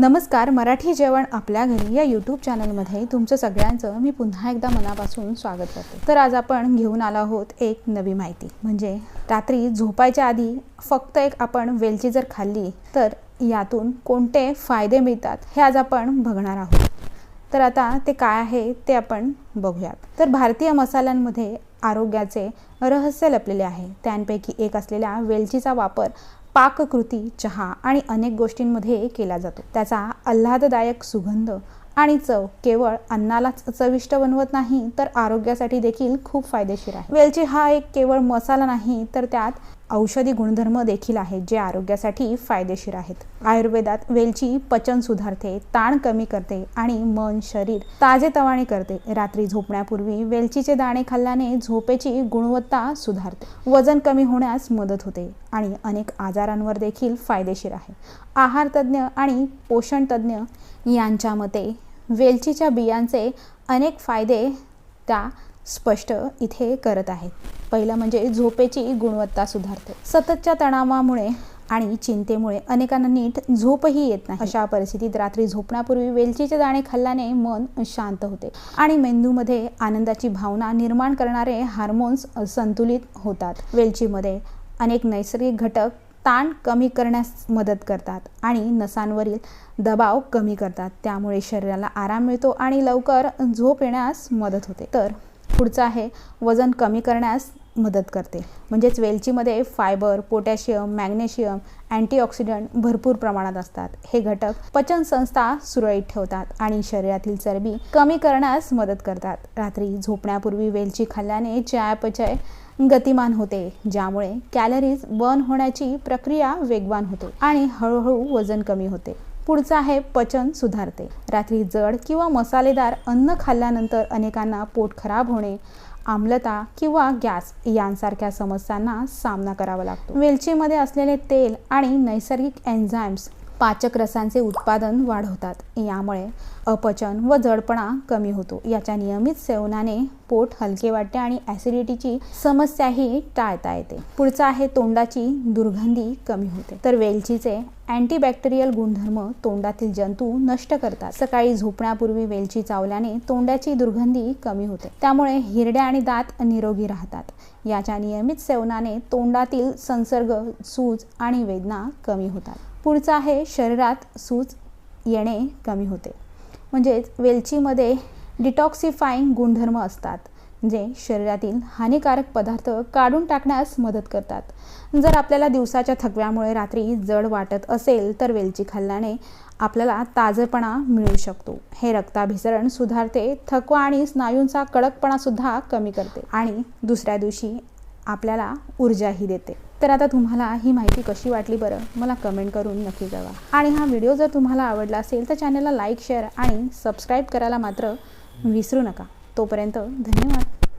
नमस्कार मराठी जेवण आपल्या घरी या यूट्यूब चॅनलमध्ये तुमचं सगळ्यांचं मी पुन्हा एकदा मनापासून स्वागत करते. तर आज आपण घेऊन आलो आहोत एक नवी माहिती. म्हणजे रात्री झोपायच्या आधी फक्त एक आपण वेलची जर खाल्ली तर यातून कोणते फायदे मिळतात हे आज आपण बघणार आहोत. तर आता ते काय आहे ते आपण बघूयात. तर भारतीय मसाल्यांमध्ये आरोग्याचे रहस्य लपलेले आहे. त्यांपैकी एक असलेल्या वेलचीचा वापर पाककृती चहा आणि अनेक गोष्टींमध्ये केला जातो. त्याचा आल्हाददायक सुगंध आणि चव केवळ अन्नालाच चविष्ट बनवत नाही तर आरोग्यासाठी देखील खूप फायदेशीर आहे. वेलची हा एक केवळ मसाला नाही तर त्यात औषधी गुणधर्म देखील आहेत जे आरोग्यासाठी फायदेशीर आहेत. आयुर्वेदात वेलची पचन सुधारते ताण कमी करते आणि मन शरीर ताजेतवाने करते. रात्री झोपण्यापूर्वी वेलचीचे दाणे खाल्ल्याने झोपेची गुणवत्ता सुधारते. वजन कमी होण्यास मदत होते आणि अनेक आजारांवर देखील फायदेशीर आहे. आहार तज्ज्ञ आणि पोषण तज्ज्ञ यांच्या मते वेलचीच्या बियांचे अनेक फायदे त्या स्पष्ट इथे करत आहेत. पहिलं म्हणजे झोपेची गुणवत्ता सुधारते. सततच्या तणावामुळे आणि चिंतेमुळे अनेकांना नीट झोपही येत नाही. अशा परिस्थितीत रात्री झोपण्यापूर्वी वेलचीचे दाणे खाल्ल्याने मन शांत होते आणि मेंदूमध्ये आनंदाची भावना निर्माण करणारे हार्मोन्स संतुलित होतात. वेलचीमध्ये अनेक नैसर्गिक घटक ताण कमी करण्यास मदत करतात आणि नसांवरील दबाव कमी करतात. त्यामुळे शरीराला आराम मिळतो आणि लवकर झोप येण्यास मदत होते. तर पुढचं आहे वजन कमी करण्यास मदत करते. म्हणजेच वेलचीमध्ये फायबर पोटॅशियम मॅग्नेशियम अँटीऑक्सिडंट भरपूर प्रमाणात असतात. हे घटक पचन संस्था सुरळीत ठेवतात आणि शरीरातील चरबी कमी करण्यास मदत करतात. रात्री झोपण्यापूर्वी वेलची खाल्ल्याने चयापचय गतिमान होते ज्यामुळे कॅलरीज बर्न होण्याची प्रक्रिया वेगवान होते आणि हळूहळू वजन कमी होते. पुढचं आहे पचन सुधारते. रात्री जड किंवा मसालेदार अन्न खाल्ल्यानंतर अनेकांना पोट खराब होणे आम्लता किंवा गॅस यांसारख्या समस्यांना सामना करावा लागतो. वेलचीमध्ये असलेले तेल आणि नैसर्गिक एन्झाईम्स पाचक रसांचे उत्पादन वाढवतात. यामुळे अपचन व जडपणा कमी होतो. याच्या नियमित सेवनाने पोट हलके वाटते आणि ॲसिडिटीची समस्याही टाळता येते. पुढचं आहे तोंडाची दुर्गंधी कमी होते. तर वेलचीचे अँटीबॅक्टेरियल गुणधर्म तोंडातील जंतू नष्ट करतात. सकाळी झोपण्यापूर्वी वेलची चावल्याने तोंडाची दुर्गंधी कमी होते. त्यामुळे हिरड्या आणि दात निरोगी राहतात. याच्या नियमित सेवनाने तोंडातील संसर्ग सूज आणि वेदना कमी होतात. पुढचं आहे शरीरात सूज येणे कमी होते. म्हणजेच वेलचीमध्ये डिटॉक्सिफाईंग गुणधर्म असतात जे शरीरातील हानिकारक पदार्थ काढून टाकण्यास मदत करतात. जर आपल्याला दिवसाच्या थकव्यामुळे रात्री जड वाटत असेल तर वेलची खाल्ल्याने आपल्याला ताजेपणा मिळू शकतो. हे रक्ताभिसरण सुधारते थकवा आणि स्नायूंचा कडकपणासुद्धा कमी करते आणि दुसऱ्या दिवशी आपल्याला ऊर्जाही देते. तर आता तुम्हाला ही माहिती कशी वाटली बरं मला कमेंट करून नक्की कळवा. आणि हा व्हिडिओ जर तुम्हाला आवडला असेल तर चॅनलला लाईक शेअर आणि सबस्क्राईब करायला मात्र विसरू नका. तोपर्यंत धन्यवाद.